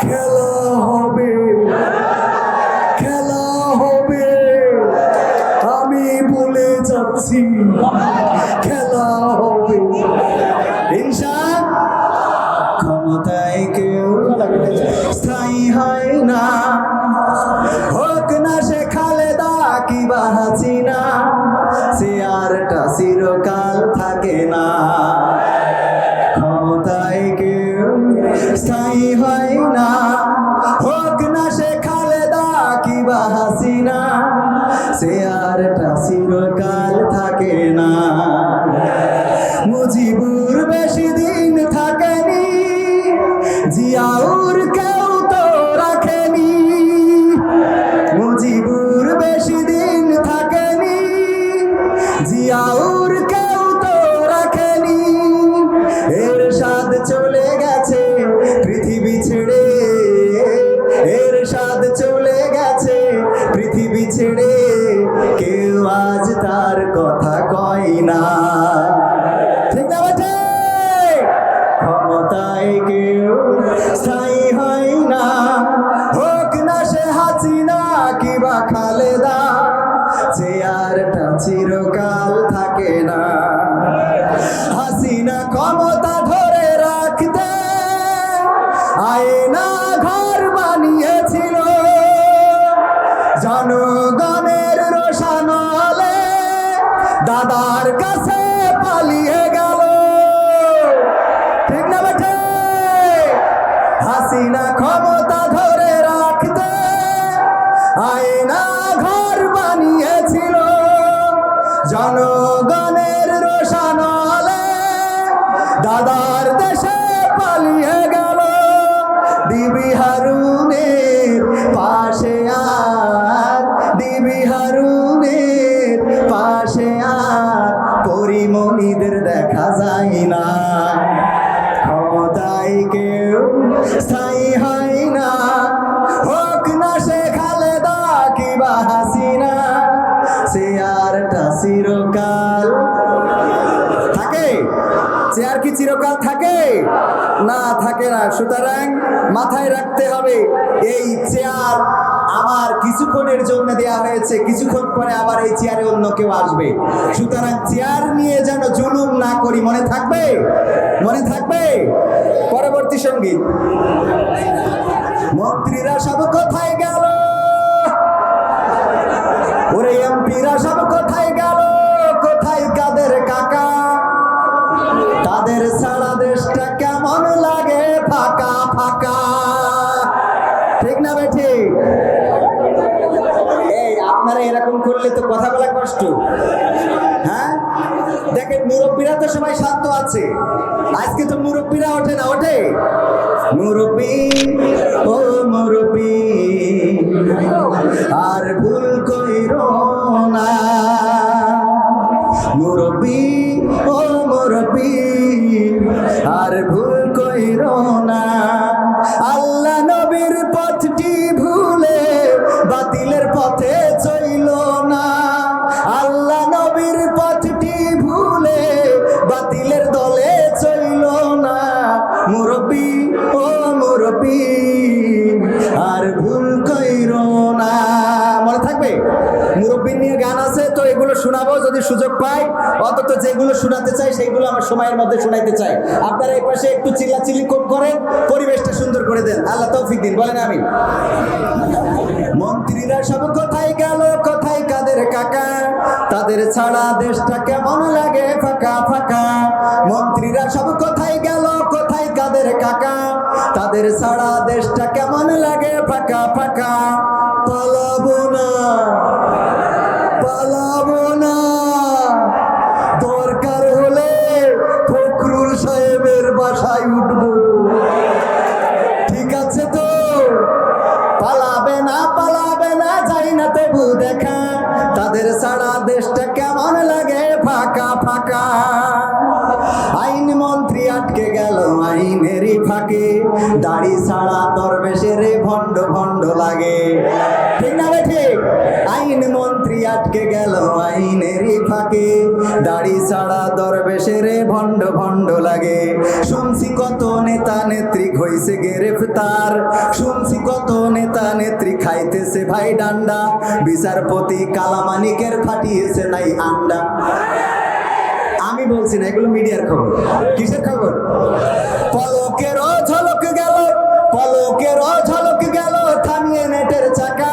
খেলা হবে হাসিনা ক্ষমতা ধরে না থাকে না। সুতরাং মাথায় রাখতে হবে, এই চেয়ার আমার কিছুক্ষণের জন্য দেয়া হয়েছে, কিছুক্ষণ পরে আবার এই চেয়ারে অন্য কেউ আসবে। সুতরাং চেয়ার নিয়ে যেন জুলুম না করি, মনে থাকবে? মনে থাকবে? পরবর্তী সংগীত। মন্ত্রীরা সব কোথায় গেল? ওরে এমপিরা সব আজকে তো মুরব্বীরা ওঠে না ওঠে। মুরব্বী সময়ের মধ্যে শোনাইতে চাই। আপনারা এই পাশে একটু চিল্লাচিল্লি খুব করেন, পরিবেশটা সুন্দর করে দেন। আল্লাহ তৌফিক দিন, বলেন আমি মন্ত্রীরা সব কোথায় গেল কোথায় কাদের কাকা? তাদের ছাড়া দেশটা কেমন লাগে? ফাঁকা ফাঁকা। মন্ত্রীরা সব কোথায় গেল কোথায় কাদের কাকা? তাদের ছাড়া দেশটা কেমন লাগে? ফাঁকা। ভাই ডান্ডা, বিচারপতি কালামানিকের ফাটিয়েছে নাই আন্ডা। আমি বলছি না, এগুলো মিডিয়ার খবর। কিসের খবর? পলকের ঝলক গেল, পলকের ঝলক গেল থামিয়ে নেটের চাকা।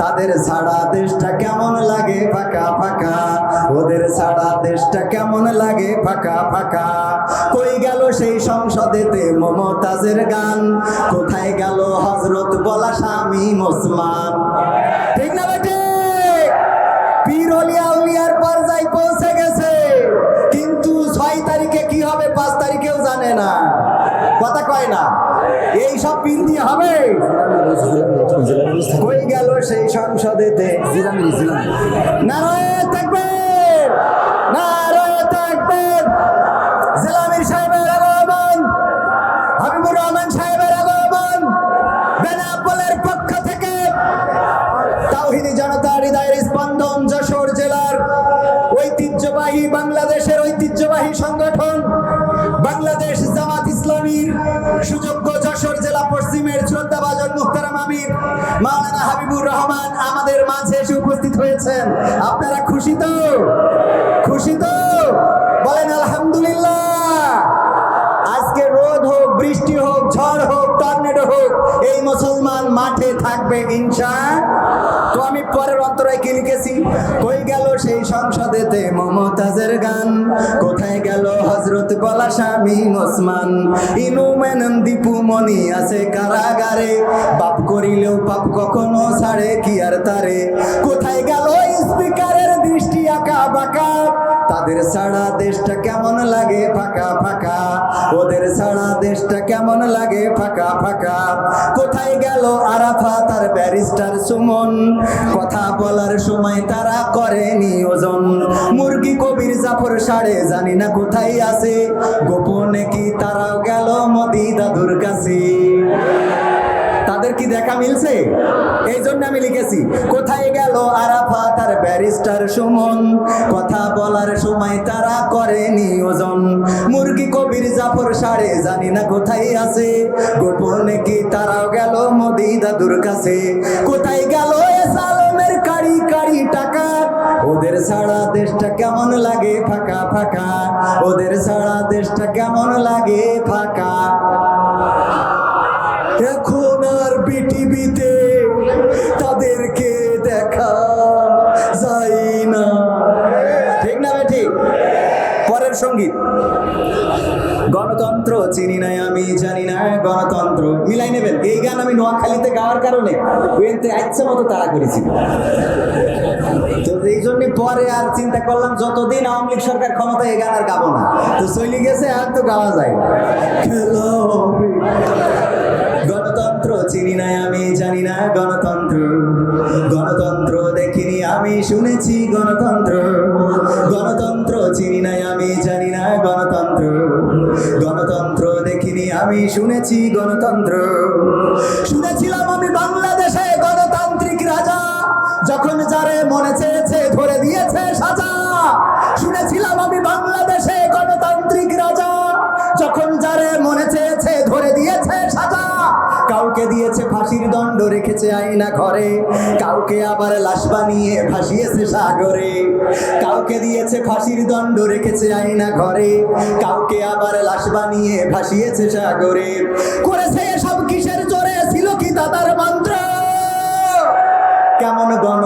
তাদের ছাড়া দেশটা কেমন লাগে? ফাঁকা ফাঁকা। ওদের ছাড়া দেশটা কেমন লাগে? ফাঁকা ফাঁকা। কই গেল সেই সংসদেতে মমতাজের গান? কোথায় গেল হজরত বলা স্বামী ওসমান ঠিক না বেটে পীর অলিয়া উলিয়ার পর্যায়ে পৌঁছে গেছে। কিন্তু ছয় তারিখে কি হবে পাঁচ তারিখেও জানে না। কথা কয় না। এই সব দিয়ে হবে? কই গেল সেই সংসদেতে? নারায়ণ থাকবেন নারায়ণ হাবিবুর রহমান আমাদের মাঝে এসে উপস্থিত হয়েছেন। আপনারা খুশি তো? খুশি তো? বলেন, আলহামদুলিল্লাহ। আজকে রোদ হোক, বৃষ্টি হোক, ঝড় হোক, টর্নেডো হোক, এই মুসলমান মাঠে থাকবে ইনশা। তো আমি পরের অন্তরায় কি লিখেছি? সংসদেতে মমতাজের গান। কোথায় গেল হজরত গলা স্বামী ওসমান? ইনুমেন দীপু মনি আছে কারাগারে। পাপ করিলেও পাপ কখনো ছাড়ে, কি আর তারে? কোথায় গেল স্পিকারের দৃষ্টি আঁকা বাঁকা? তাদের সারা দেশটা কেমন লাগে ফাঁকা ফাঁকা? ওদের ছাড়া দেশটা কেমন লাগে? ফাঁকা ফাঁকা। কোথায় গেল আরাফা? তার ব্যারিস্টার সুমন। কথা বলার সময় তারা করে নিয়োজন মুরগি কবির জাফর সাড়ে জানি না কোথায় আছে। গোপনে কি তারাও গেল মদি দাদুর কাছে? তাদের কি দেখা মিলছে? এই জন্য আমি লিখেছি, কোথায় গেল আরাফা তার ব্যারিস্টার সুমন? কথা বলার সময় তারা করে নিয়োজন। মুরগি কবির জাফর সাড়ে জানি না কোথায় আছে। গোপনে কি তারাও গেল মোদি দাদুর কাছে? কোথায় গেল এ সালমের কারি কারি টাকা? ওদের ছাড়া দেশটা কেমন লাগে ফাঁকা ফাঁকা? ওদের ছাড়া দেশটা কেমন লাগে ফাঁকা সংগীত। গণতন্ত্র চিনি নাই আমি, জানি না, গণতন্ত্র। মিলাই নেবেন। এই গান আমি নোয়াখালীতে গাওয়ার কারণে ওয়েনতে ইচ্ছা মতো তাড়া করেছি। তো এই জন্য পরে আর চিন্তা করলাম, যতদিন আওয়ামী লীগ সরকার ক্ষমতা এই গান আর গাবো না। তো চলে গেছে, আর তো গাওয়া যায় গণতন্ত্র চিনি নাই আমি, জানি না গণতন্ত্র। গণতন্ত্র দেখিনি আমি, শুনেছি আমি শুনেছি গণতন্ত্র। শুনেছিলাম আমি বাংলাদেশে গণতান্ত্রিক রাজা, যখন যারে মনে চেয়েছে ধরে দিয়েছে সাজা। শুনেছিলাম আমি বাংলাদেশে গণতান্ত্রিক রাজা, যখন যারে মনে চেয়েছে ধরে দিয়েছে সাজা। কাউকে দিয়েছে ফাঁসির দণ্ড, রেখেছে আইনা ঘরে। কাউকে আবার লাশ বানিয়ে ভাসিয়েছে সাগরে। কাউকে দিয়েছে ফাঁসির দণ্ড, রেখেছে আইনা ঘরে। কাউকে আবার লাশ বানিয়ে ভাসিয়েছে সাগরে। করেছে সব কিসের জোরে ছিল কি দাদার মন্ত্র? কেমন গণতন্ত্র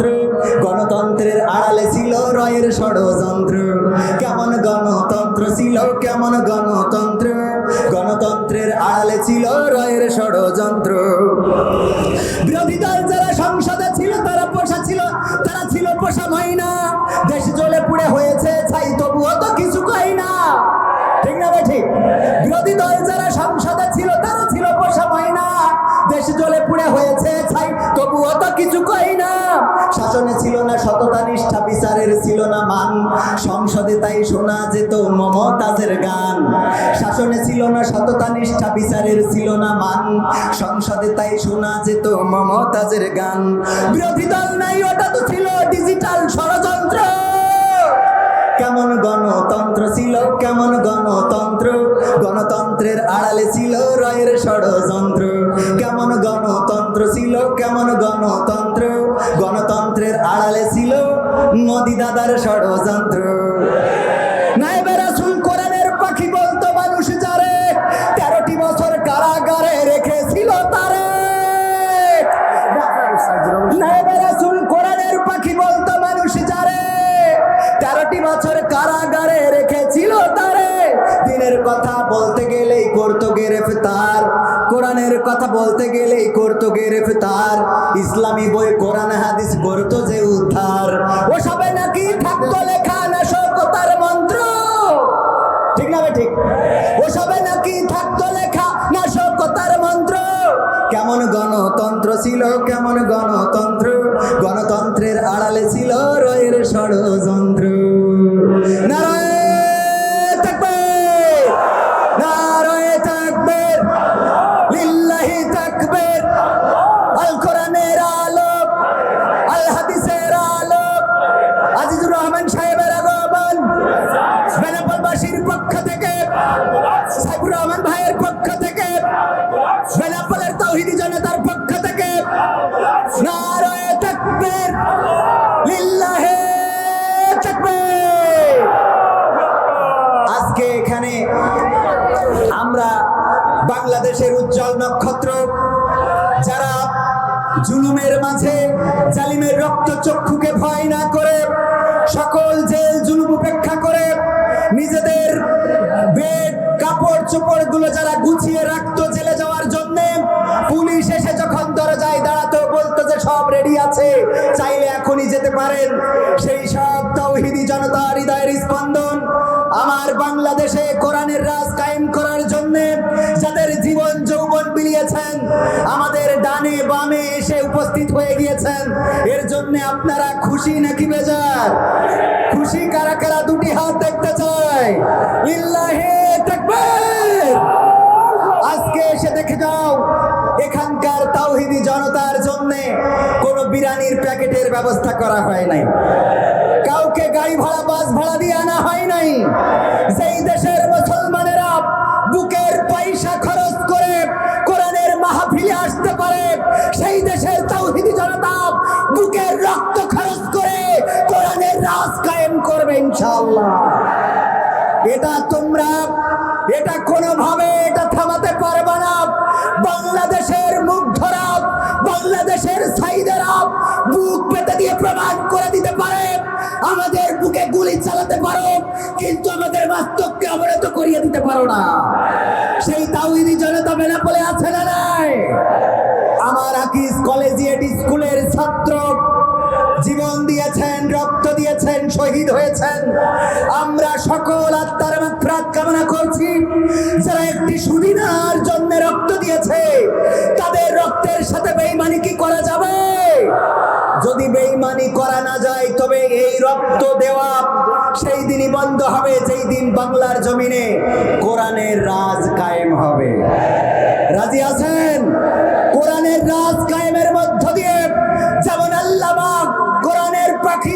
ঠিক না ভাই, ঠিক? বিরোধী দল যারা সংসদে ছিল তারা ছিল পোষা মহিনা দেশ জ্বলে পুড়ে হয়েছে ছাই, তবুও তো কিছু কই না। শাসনে ছিল না সততা, নিষ্ঠা, বিচারের ছিল না মান। সংসদে তাই শোনা যেত মমতাজের গান। শাসনে ছিল না সততা, নিষ্ঠা, বিচারের ছিল না মান। সংসদে তাই শোনা যেত মমতাজের গান। বিরোধী দল নাই, ওটা তো ছিল ডিজিটাল ষড়যন্ত্র। কেমন গণতন্ত্র ছিল? কেমন গণতন্ত্র? গণতন্ত্রের আড়ালে ছিল রয়ের ষড়যন্ত্র। কেমন গণতন্ত্র ছিল? কেমন গণতন্ত্র? গণতন্ত্রের আড়ালে ছিল মোদি দাদার ষড়যন্ত্র। গ্রেফতার, ইসলামী বই, কোরআন, হাদিস করতো যে উদ্ধার। ও সবে নাকি থাকতো লেখা না নাশকতার মন্ত্র? ঠিক না ঠিক ও সবে নাকি থাকতো লেখা না নাশকতার মন্ত্র? কেমন গণতন্ত্র ছিল, কেমন গণতন্ত্র যৌবন বিলিয়েছেন আমাদের ডানে বামে এসে উপস্থিত হয়ে গিয়েছেন। এর জন্য আপনারা খুশি নাকি বেজার? খুশি কারা কারা দুটি হাত দেখতে চায়? ইল্লাহে আজকে এসে দেখে যাও, এখানকার তাওহিদি জনতার জন্য কোনো বিরানির প্যাকেটের ব্যবস্থা করা হয় নাই। কাউকে গাড়ি ভাড়া, বাস ভাড়া দিয়ে আনা হয় নাই। সেই দেশের মুসলমানেরা বুকের পয়সা ইনশাআল্লাহ। এটা তোমরা, এটা কোনোভাবে এটা থামাতে পারবে না। বাংলাদেশের মুগ্ধরা, বাংলাদেশের সাইদেরা বুক পেতে দিয়ে প্রমাণ করে দিতে পারে। আমাদের বুকে গুলি চালাতে পারো, কিন্তু আমাদের বাস্তবকে অবরত করিয়ে দিতে পারো না। সেই তাওহিদি জনতা বেনাপোলে আছে না? শহীদ হয়েছেন। আমরা সকল আত্মার মাত্রাত কামনা করছি, যারা একটি সুদিনার জন্য রক্ত দিয়েছে, তাদের রক্তের সাথে বেইমানি কি করা যাবে? যদি বেইমানি করা না যায়, তবে এই রক্ত দেওয়া সেই দিনই বন্ধ হবে, যেই দিন বাংলার জমিনে কোরআনের রাজ কায়েম হবে। রাজি আছেন? কোরআনের রাজ কায়েমের মধ্য দিয়ে যেমন আল্লামা কোরআনের পাখি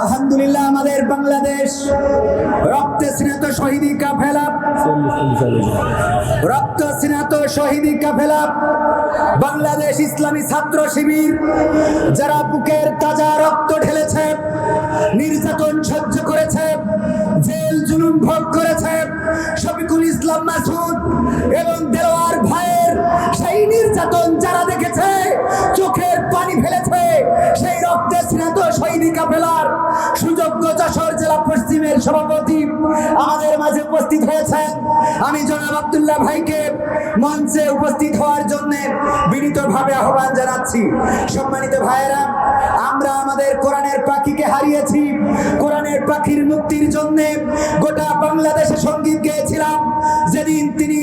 আলহামদুলিল্লাহ, আমাদের বাংলাদেশ রক্তে স্নাত শহীদি কাফেলা। রক্ত স্নাত শহীদি কাফেলা। বাংলাদেশ ইসলামী ছাত্র শিবির, যারা বুকের তাজা রক্ত ঢেলেছে, নির্যাতন সহ্য উপস্থিত হয়েছেন। আমি জনাব আব্দুল্লাহ ভাইকে মঞ্চে উপস্থিত হওয়ার জন্য বিনীতভাবে আহ্বান জানাচ্ছি। সম্মানিত ভাইয়েরা, আমরা আমাদের কোরআনের পাখিকে হারিয়েছি। কোরআনের পাখির মুক্তির জন্য গোটা বাংলাদেশে সংগীত গেয়েছিলাম। যেদিন তিনি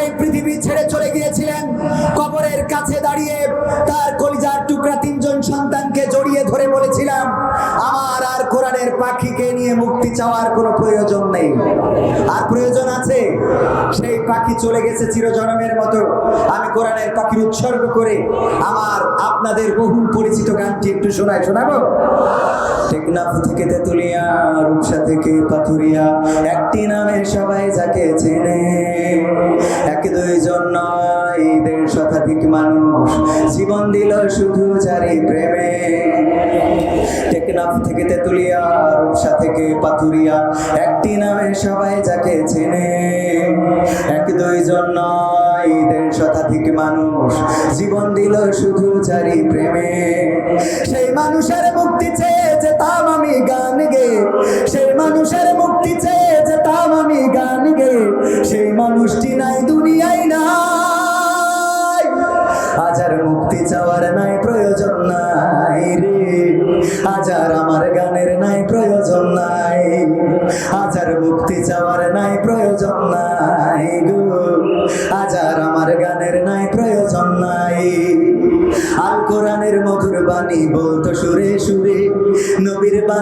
এই পৃথিবী ছেড়ে চলে গিয়েছিলেন, কবরের কাছে দাঁড়িয়ে তার কলিজার টুকরা তিনজন সন্তানকে জড়িয়ে ধরে বলেছিলাম, আমার আর কোরআনের পাখিকে নিয়ে মুক্তি চাওয়ার কোনো প্রয়োজন নেই। আর প্রয়োজন আছে, সেই পাখি চলে গেছে চিরজনমের মতো। আমি কোরআনের পাখির উৎসর্গ করে আমার আপনাদের বহুল পরিচিত গানটি একটু শোনায় শোনাবো? টেকনাফ থেকে তেতুলিয়া, রূপসা থেকে পাথুরিয়া, একটি নামে সবাই যাকে চেনে। এক দুইজন নয়, দেড় শতাধিক মানুষ জীবন দিল শুধু যারি প্রেমে। টেকনাফ থেকে তেতুলিয়া, রূপসা থেকে পাথুরিয়া। একটি নামে সবাই যাকে চেনে। এক দুইজন নয়, দেড় শতাধিক মানুষ। জীবন দিল শুধু যারি প্রেমে। সেই মানুষের মুক্তি চেয়ে যেতাম আমি গান গে। সেই মানুষের মুক্তি চেয়ে যেতাম আমি গান গে। সেই মানুষটি নাই, দুনিয়ায় না হাজার মুক্তি চাওয়ার নাই, প্রয়োজন নাই রে। হাজার আমার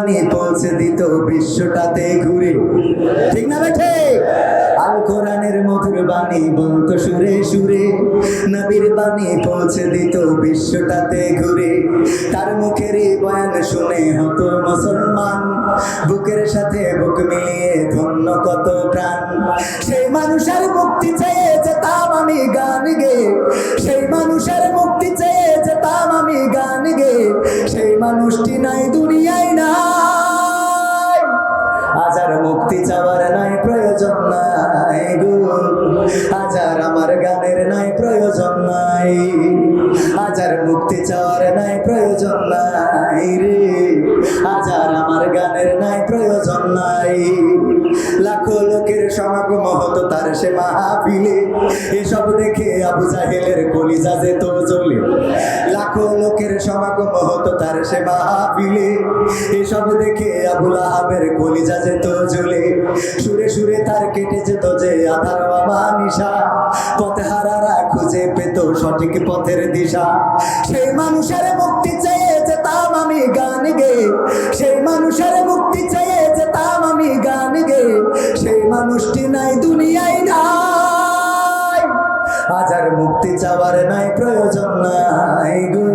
বাণী পৌঁছে দিত বিশ্বটাতে ঘুরে। ঠিক না বেঠে আল কোরআনের মধুর বাণী বলতো সুরে সুরে, নবীর বাণী পৌঁছে দিত বিশ্বটাতে ঘুরে। তার মুখের বয়ান শুনে হতো মুসলমান, বুকের সাথে বুক মিলিয়ে ধন্য কত প্রাণ। সেই মানুষের মুক্তি চেয়ে যেতাম আমি গান গে, সেই মানুষের মুক্তি চেয়ে যেতাম আমি গান গে। সেই মানুষটি নাই দুনিয়ায় নাই গো। হাজার আমার গানের নাই, প্রয়োজন নাই। হাজার মুক্তি চাওয়ার নাই, প্রয়োজন নাই রে। হাজার আমার গানের নাই, প্রয়োজন নাই। লাখো লোকের সমাগম হতো তার সে মাহফিলে। এসব দেখে আবু জাহেলের কলিজা যেত জ্বলে। লাখো লোকের সমাগম হতো তার সে মাহফিলে। এসব দেখে আবুল আহাবের কলিজা যেত সঠিক পথের দিশা। সেই মানুষের মুক্তি চেয়ে যেতাম আমি গান গে। সেই মানুষের মুক্তি চেয়ে যেতাম আমি গান গে। সেই মানুষটি নাই, দুনিয়ায় নাই। হাজার মুক্তি চাওয়ার নাই, প্রয়োজন নাই গো।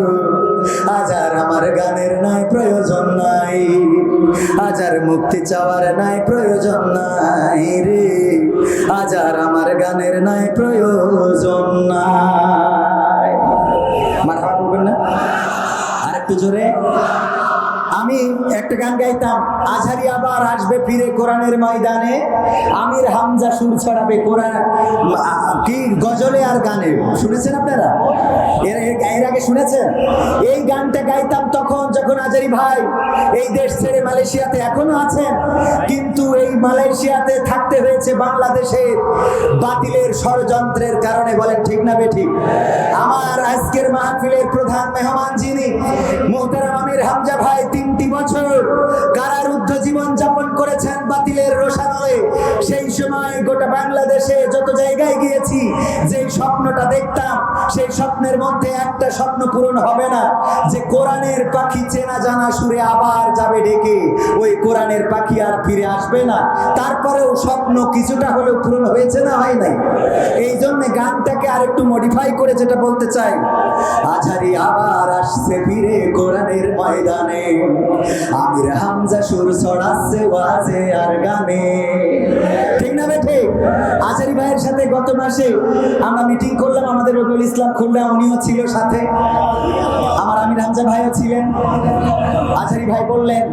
হাজার আমার গানের নাই, প্রয়োজন নাই। হাজার মুক্তি চাওয়ার নাই, প্রয়োজন নাই রে। হাজার আমার গানের নাই, প্রয়োজন একটা গান গাইতাম আঝারি আবার আসবে ফিরে কোরআনের ময়দানে। আমির হামজা সুর ছড়াবে কোরআন, কি গজলে আর গানে। শুনেছেন আপনারা? এর আগে শুনেছেন? এই গানটা গাইতাম তখন ভাই, এই দেশ ছেড়ে মালয়েশিয়াতে এখনও আছেন, কিন্তু এই মালয়েশিয়াতে থাকতে হয়েছে বাতিলের ষড়যন্ত্রের কারণে, বলেন ঠিক না বেঠিক? আমার আজকের মাহফিলের প্রধান মেহমান যিনি, মোহতারাম আমির হামজা ভাই, তিনটি বছর কারারুদ্ধ জীবন যাপন করেছেন বাতিলের সেই সময় গোটা বাংলাদেশে যত জায়গায় গিয়েছি, যেই স্বপ্নটা দেখতাম, সেই স্বপ্নের মধ্যে একটা স্বপ্ন পূরণ হবে না। যে কোরআনের পাখি চেনা জানা সুরে আবার যাবে ডেকে, ওই কোরআনের পাখি আর ফিরে আসবে না। তারপরেও স্বপ্ন কিছুটা হলেও পূরণ হয়েছে না হয় নাই? এই জন্য গানটাকে আরেকটু মডিফাই করে যেটা বলতে চাই। আঝারি আবার আসছে ফিরে কোরআনের ময়দানে। আমির হামজা সুর ছড়াচ্ছে আর গানে। ঠিক আচারি ভাইয়ের সাথে গত মাসে আমরা মিটিং করলাম, আমাদের রবিউল ইসলাম খুলনা, উনিও ছিল সাথে। আমার ভাইও ছিলেন। আচারি ভাই বললেন,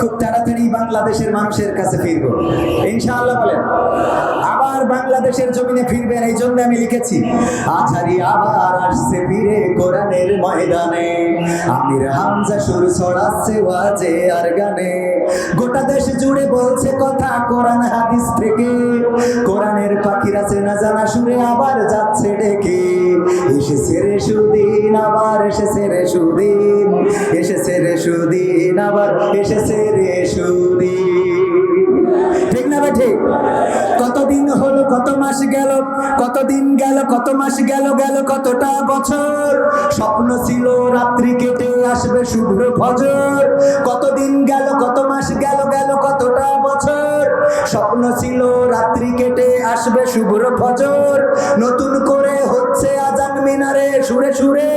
খুব তাড়াতাড়ি বাংলাদেশের মানুষের কাছে ইনশাআল্লাহ বলেন, আবার বাংলাদেশের জমিনে ফিরবেন এই জন্য আমি লিখেছি আচারি আবার আসছে ফিরে কোরআনের ময়দানে, আমির হামজা সুর ছড়াচ্ছে ওয়াজে আর গানে। গোটা দেশ জুড়ে বলছে কথা কোরআন হাদিস থেকে। কোরআনের পাখিরা চেনা জানা সুরে আবার যাচ্ছে ডেকে। এসেছে রে সুদিন, আবার এসেছে রে সুদিন, এসেছে রে সুদিন, আবার এসেছে রে সুদিন। ঠিক না ঠিক? কতদিন হলো, কত মাস গেল, কতদিন গেল, কত মাস গেল গেল কতটা বছর? স্বপ্ন ছিল রাত্রি কেটে আসবে শুভ্র ফজর। কতদিন গেল, কত মাস গেল গেল কতটা বছর? স্বপ্ন ছিল রাত্রি কেটে আসবে শুভ্র ফজর। নতুন করে হচ্ছে আজান মিনারে, সুরে সুরে।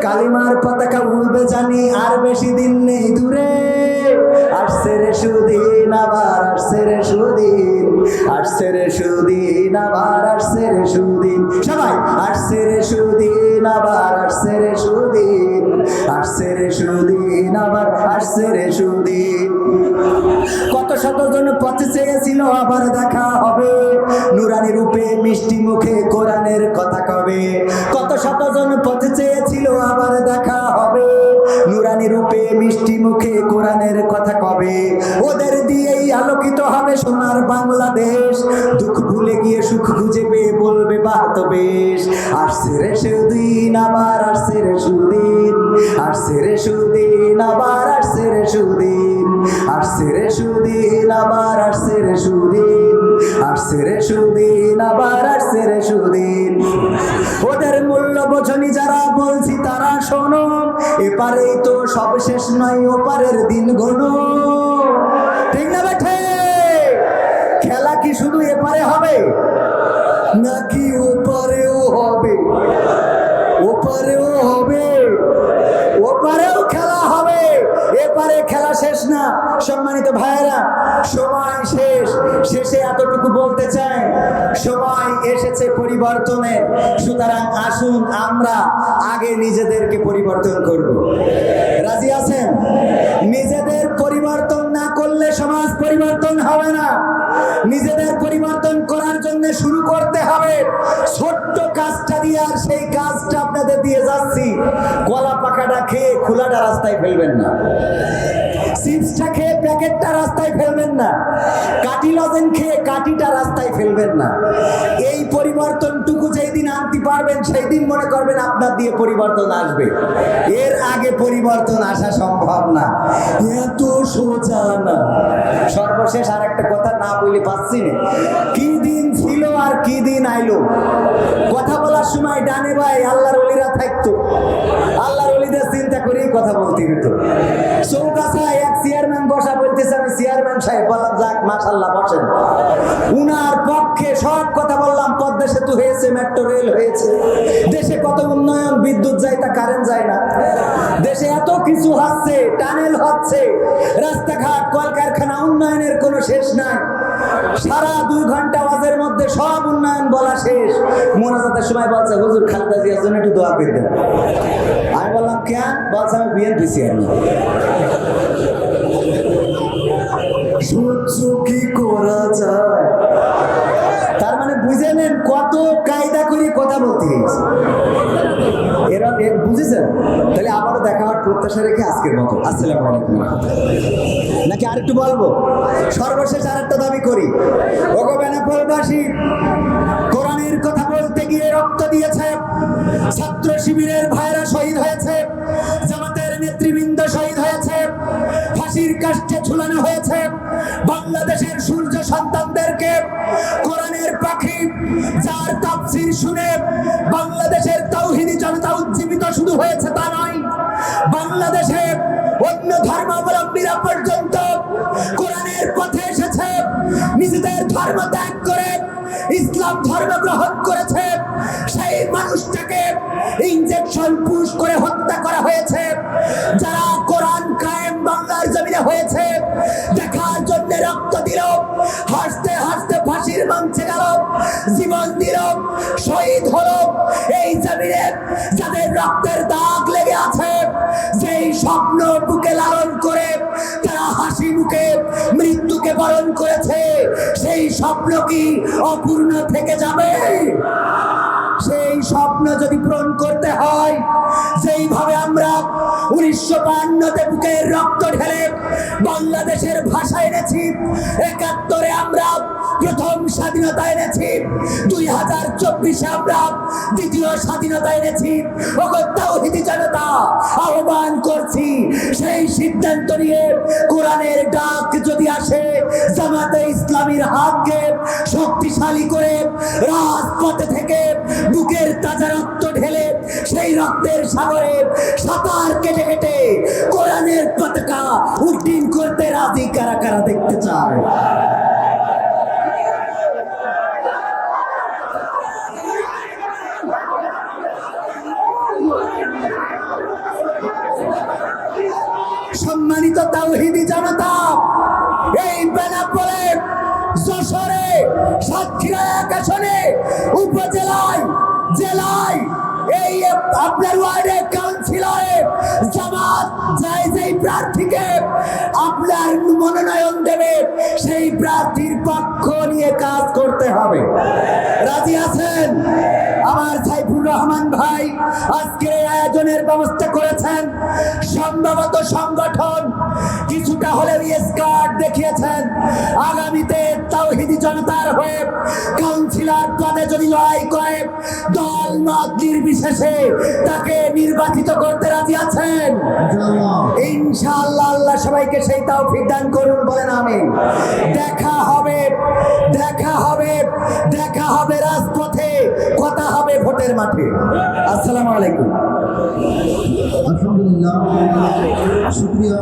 কালিমার পতাকা উড়বে জানি, আর বেশি দিন নেই দূরে। কত শত পথে চেয়েছিল আবার দেখা হবে? নুরানি রূপে, মিষ্টি মুখে, কোরআনের কথা কবে? কত শত জন পথে চেয়েছিল আবার দেখা হবে? নুরানি রূপে, মিষ্টি মুখে, কোরআনের কথা কবে? ওদের দিয়েই আলোকিত হবে সোনার বাংলাদেশ। দুঃখ ভুলে গিয়ে সুখ খুঁজে পেয়ে বলবে বাত বেশ। আসছে রে সুদিন, আবার আসছে রে সুদিন। আসছে রে সুদিন, আবার আসছে রে সুদিন। আসছে রে সুদিন, আবার আসছে রে সুদিন। আসছে রে সুদিন, আবার আসছে রে সুদিন। ওদের মূল্য বোঝনি যারা বলছি তারা শোনো, এপারেই তো সব শেষ নয়, ওপারের দিন গোনো ঠিক না বেঠে? খেলা কি শুধু এপারে হবে? নাকি শেষ এতটুকু বলতে চাই সময় এসেছে পরিবর্তনের সুতরাং আসুন আমরা আগে নিজেদেরকে পরিবর্তন করব। রাজি আছেন? নিজেদের পরিবর্তন না করলে সমাজ পরিবর্তন হবে না। নিজেদের পরিবর্তন করার জন্য শুরু করতে হবে। ছোট্ট কাজটা দিয়ে আর সেই কাজটা আপনাদের দিয়ে যাচ্ছি। কলা পাকাটা খেয়ে খোলাটা রাস্তায় ফেলবেন না। চিপসটা খেয়ে প্যাকেটটা রাস্তায় ফেলবেন না। কাটি লজেন খেয়ে কাটিটা রাস্তায় ফেলবেন না। এই পরিবর্তনটুকু যেই দিন আনতে পারবেন সেই দিন মনে করবেন আপনার দিয়ে পরিবর্তন আসবে। এর আগে পরিবর্তন আসা সম্ভব না। এত সোজা না। সর্বশেষ আর একটা কথা না বলে পাচ্ছি না। কি দিন ছিল আর কি দিন আইলো? কথা বলার সময় ডানে ভাই আল্লাহর অলিরা থাকতো। আল্লাহর অলিদের চিন্তা করেই কথা বলতে হতো চৌকাছায় এক চেয়ারম্যান বসা বলতেছে, আমি চেয়ারম্যান সাহেব বললাম যাক মাশাল্লাহ বসেন। উনার পক্ষে সব কথা বললাম পদ্মা সেতু হয়েছে, মেট্রো, রেল হয়েছে। দেশে কত উন্নয়ন, বিদ্যুৎ যায় তা কারেন্ট যায় না। দেশে এত কিছু হচ্ছে, টানেল হচ্ছে, রাস্তাঘাট, কলকারখানা, উন্নয়নের কোনো শেষ নাই। সারা দুই ঘণ্টা ওয়াজের মধ্যে সব উন্নয়ন বলা শেষ। মোনাজাতের সময় বলছে, হুজুর খালেদা জিয়ার জন্য একটু দোয়া করে দেন। কেন বলছে আমি বিএনপি চেয়ারম্যান সহ্য কি করা যায়? তার মানে বুঝে নেন কত কায়দা করে কথা বলতে গেছে এরা বুঝেছেন? তাহলে আবারও দেখা হওয়ার প্রত্যাশা রেখে আজকের মতো। আসসালামু আলাইকুম নাকি আরেকটু বলব? সর্বশেষ আরেকটা দাবি করি। ওগো বেনাপোলবাসী কোরআনের কথা বলতে গিয়ে রক্ত দিয়েছে। ছাত্র শিবিরের ভাইরা শহীদ হয়েছে। জামাতের নেতৃবৃন্দ শহীদ হয়েছে। ফাঁসির কাজ বাংলাদেশের সূর্য সন্তানদেরকে কোরআনের পাখি যার তাপসির শুনে বাংলাদেশের তাওহীদি জনতা উজ্জীবিত শুধু হয়েছে তা নয় ইনজেকশন পুশ করে হত্যা করা হয়েছে। যারা কোরআন কায়েম বাংলার জমিনে হয়েছে, দেখার জন্য রক্ত দিল, হাসতে হাসতে ফাঁসির মাংসে গেল, জীবন দিল, শহীদ হল এই জমিনে যাদের রক্তের দাগ লেগে আছে সেই স্বপ্ন বুকে লালন করে বরণ করেছে, সেই স্বপ্ন কি অপূর্ণ থেকে যাবে? সেই স্বপ্ন যদি পূরণ করতে হয় সেইভাবে আমরা উনিশশো বান্নতে বুকের রক্ত ঢেলে বাংলাদেশের ভাষা এনেছি, একাত্তরে আমরা স্বাধীনতা এনেছি। দুই হাজার চব্বিশে আমরা দ্বিতীয় স্বাধীনতা এনেছি। জনতা, আহ্বান করছি। সেই সিদ্ধান্ত নিয়ে কোরআনের ডাক যদি আসে, জামাতে ইসলামীর হাতকে শক্তিশালী করে রাজপথে থেকে বুকের তাজা রক্ত ঢেলে সেই রক্তের সাগরে সাঁতার কেটে কেটে কোরআনের পতাকা উড্ডীন করতে রাজি কারা কারা দেখতে চায়? সম্মানিত তাওহিদি জনতা। এই বেনাপোলে যশোরে সাতক্ষীরা এক উপজেলায় জেলায় এই আপনার ওয়ার্ডে কাউন্সিলরে জামাত যাই যেই প্রার্থীকে আপনার মনোনয়ন দেবে, সেই প্রার্থীর পক্ষ নিয়ে কাজ করতে হবে। রাজি আছেন? আমার সাইফুর রহমান ভাই আজকে আয়োজনের ব্যবস্থা করেছেন। সম্ভবত সংগঠন কিছুটা হলেও স্কার্ট দেখিয়েছেন। আগামীতে তাওহিদি জনতার হয়ে কাউন্সিলর পদে যদি লড়াই করে, দল মত নির্বিশেষে তাকে নির্বাচিত করতে রাজি আছেন। ইনশাআল্লাহ। আল্লাহ সবাইকে সেই তাও দান করুন বলেন আমি দেখা হবে দেখা হবে দেখা হবে রাজপথে কথা হবে ভোটের মাঠে। আসসালামু আলাইকুম। আলহামদুলিল্লাহ। শুক্রিয়া।